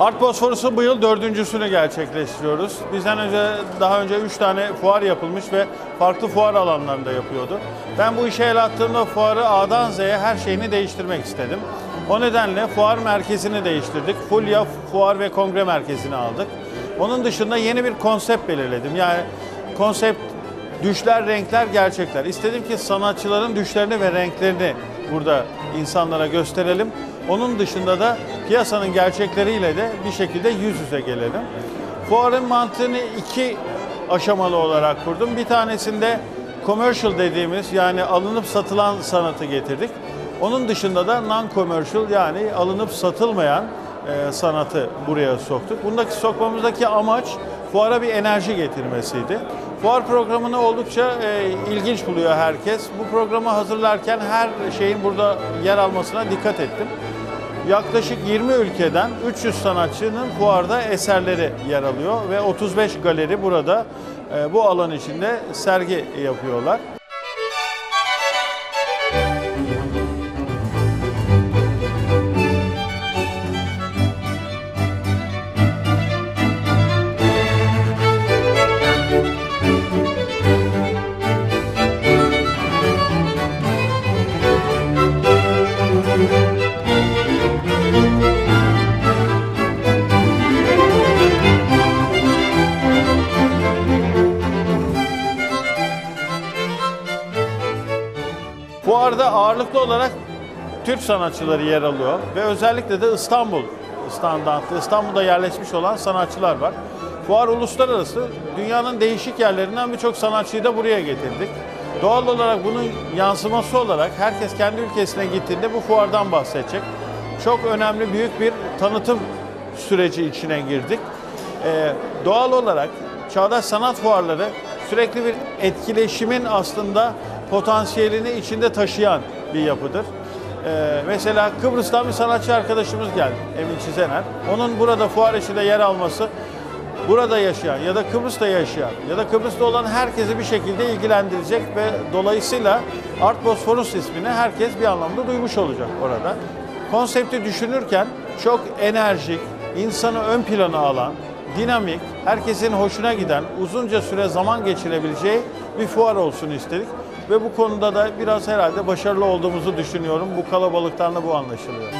Art Bosphorus'un bu yıl dördüncüsünü gerçekleştiriyoruz. Bizden önce daha önce üç tane fuar yapılmış ve farklı fuar alanlarında yapıyordu. Ben bu işe el attığımda fuarı A'dan Z'ye her şeyini değiştirmek istedim. O nedenle fuar merkezini değiştirdik. Fulya Fuar ve Kongre Merkezi'ni aldık. Onun dışında yeni bir konsept belirledim. Yani konsept düşler, renkler, gerçekler. İstedim ki sanatçıların düşlerini ve renklerini burada insanlara gösterelim. Onun dışında da piyasanın gerçekleriyle de bir şekilde yüz yüze gelelim. Fuarın mantığını iki aşamalı olarak kurdum. Bir tanesinde commercial dediğimiz yani alınıp satılan sanatı getirdik. Onun dışında da non-commercial yani alınıp satılmayan e, sanatı buraya soktuk. Bundaki sokmamızdaki amaç fuara bir enerji getirmesiydi. Fuar programını oldukça e, ilginç buluyor herkes. Bu programı hazırlarken her şeyin burada yer almasına dikkat ettim. Yaklaşık 20 ülkeden 300 sanatçının fuarda eserleri yer alıyor ve 35 galeri burada e, bu alan içinde sergi yapıyorlar. Fuarda ağırlıklı olarak Türk sanatçıları yer alıyor ve özellikle de İstanbul standartlı, İstanbul'da yerleşmiş olan sanatçılar var. Fuar uluslararası, dünyanın değişik yerlerinden birçok sanatçıyı da buraya getirdik. Doğal olarak bunun yansıması olarak herkes kendi ülkesine gittiğinde bu fuardan bahsedecek. Çok önemli büyük bir tanıtım süreci içine girdik. Ee, doğal olarak çağdaş sanat fuarları sürekli bir etkileşimin aslında potansiyelini içinde taşıyan bir yapıdır. Ee, mesela Kıbrıs'tan bir sanatçı arkadaşımız geldi, Emin Çizener. Onun burada fuar içinde yer alması, burada yaşayan ya da Kıbrıs'ta yaşayan ya da Kıbrıs'ta olan herkesi bir şekilde ilgilendirecek ve dolayısıyla Art Bosphorus ismini herkes bir anlamda duymuş olacak orada. Konsepti düşünürken çok enerjik, insanı ön plana alan, dinamik, herkesin hoşuna giden, uzunca süre zaman geçirebileceği bir fuar olsun istedik. Ve bu konuda da biraz herhalde başarılı olduğumuzu düşünüyorum. Bu kalabalıktan da bu anlaşılıyor.